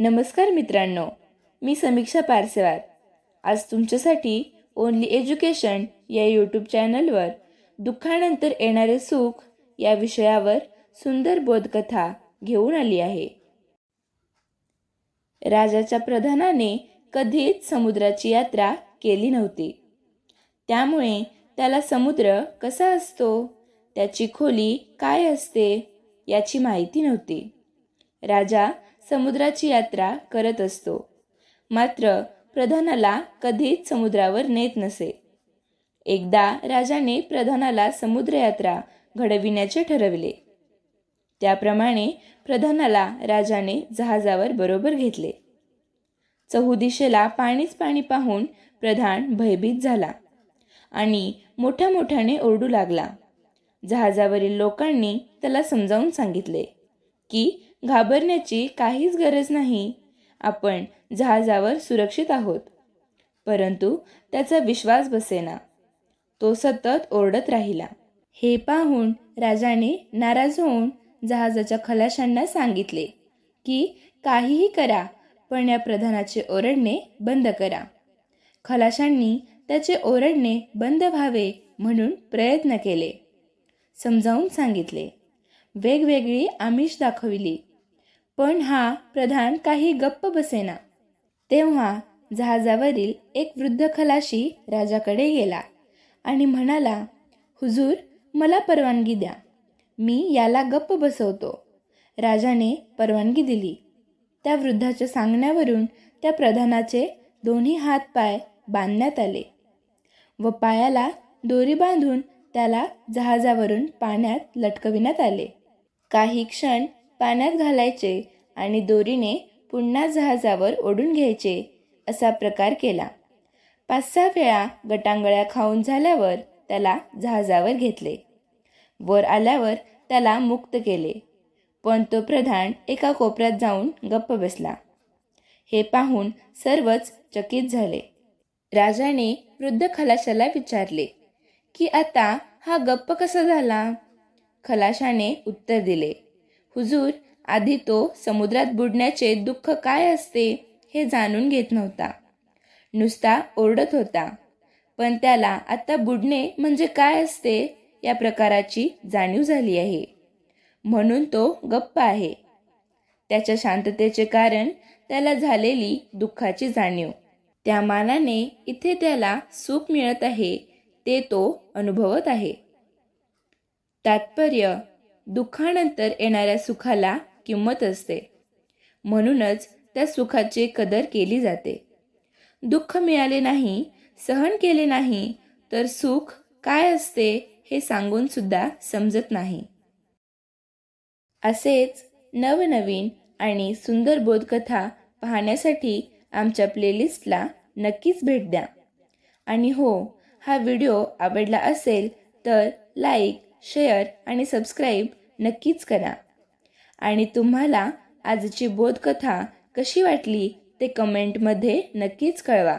नमस्कार मित्रांनो मी समीक्षा पारसेवार. आज तुमच्यासाठी ओनली एज्युकेशन या यूट्यूब चॅनलवर दुःखानंतर येणारे सुख या विषयावर सुंदर बोधकथा घेऊन आली आहे. राजाच्या प्रधानाने कधीच समुद्राची यात्रा केली नव्हती. त्यामुळे त्याला समुद्र कसा असतो त्याची खोली काय असते याची माहिती नव्हती. राजा समुद्राची यात्रा करत असतो. मात्र प्रधानाला कधीच समुद्रावर नेत नसे. एकदा राजाने प्रधानाला समुद्रयात्रा घडविण्याचे ठरविले. त्याप्रमाणे प्रधानाला राजाने जहाजावर बरोबर घेतले. चहुदिशेला पाणीच पाणी पाहून प्रधान भयभीत झाला आणि मोठ्या मोठ्याने ओरडू लागला. जहाजावरील लोकांनी त्याला समजावून सांगितले की घाबरण्याची काहीच गरज नाही. आपण जहाजावर सुरक्षित आहोत. परंतु त्याचा विश्वास बसेना. तो सतत ओरडत राहिला. हे पाहून राजाने नाराज होऊन जहाजाच्या खलाशांना सांगितले की काहीही करा पण या प्रधानाचे ओरडणे बंद करा. खलाशांनी त्याचे ओरडणे बंद व्हावे म्हणून प्रयत्न केले. समजावून सांगितले. वेगवेगळी आमिष दाखविली. पण हा प्रधान काही गप्प बसेना. तेव्हा जहाजावरील एक वृद्ध खलाशी राजाकडे गेला आणि म्हणाला हुजूर मला परवानगी द्या. मी याला गप्प बसवतो. राजाने परवानगी दिली. त्या वृद्धाच्या सांगण्यावरून त्या प्रधानाचे दोन्ही हात पाय बांधण्यात आले व पायाला दोरी बांधून त्याला जहाजावरून पाण्यात लटकविण्यात आले. काही क्षण पाण्यात घालायचे आणि दोरीने पुन्हा जहाजावर ओढून घ्यायचे असा प्रकार केला. पाच सहा वेळा गटांगळ्या खाऊन झाल्यावर त्याला जहाजावर घेतले. वर आल्यावर त्याला मुक्त केले. पण तो प्रधान एका कोपऱ्यात जाऊन गप्प बसला. हे पाहून सर्वच चकित झाले. राजाने वृद्ध खलाशाला विचारले की आता हा गप्प कसा झाला? खलाशाने उत्तर दिले हुजूर आधी तो समुद्रात बुडण्याचे दुःख काय असते हे जाणून घेत नव्हता. नुसता ओरडत होता. पण त्याला आता बुडणे म्हणजे काय असते या प्रकाराची जाणीव झाली आहे. म्हणून तो गप्प आहे. त्याच्या शांततेचे कारण त्याला झालेली दुःखाची जाणीव. त्या मानाने इथे त्याला सुख मिळत आहे ते तो अनुभवत आहे. तात्पर्य दुःखानंतर येणाऱ्या सुखाला किंमत असते. म्हणूनच त्या सुखाची कदर केली जाते. दुःख मिळाले नाही सहन केले नाही तर सुख काय असते हे सांगून सुद्धा समजत नाही. असेच नवनवीन आणि सुंदर बोधकथा पाहण्यासाठी आमच्या प्लेलिस्टला नक्कीच भेट द्या. आणि हो हा व्हिडिओ आवडला असेल तर लाईक शेअर आणि सबस्क्राईब नक्कीच करा. आणि तुम्हाला आजची बोधकथा कशी वाटली ते कमेंटमध्ये नक्कीच कळवा.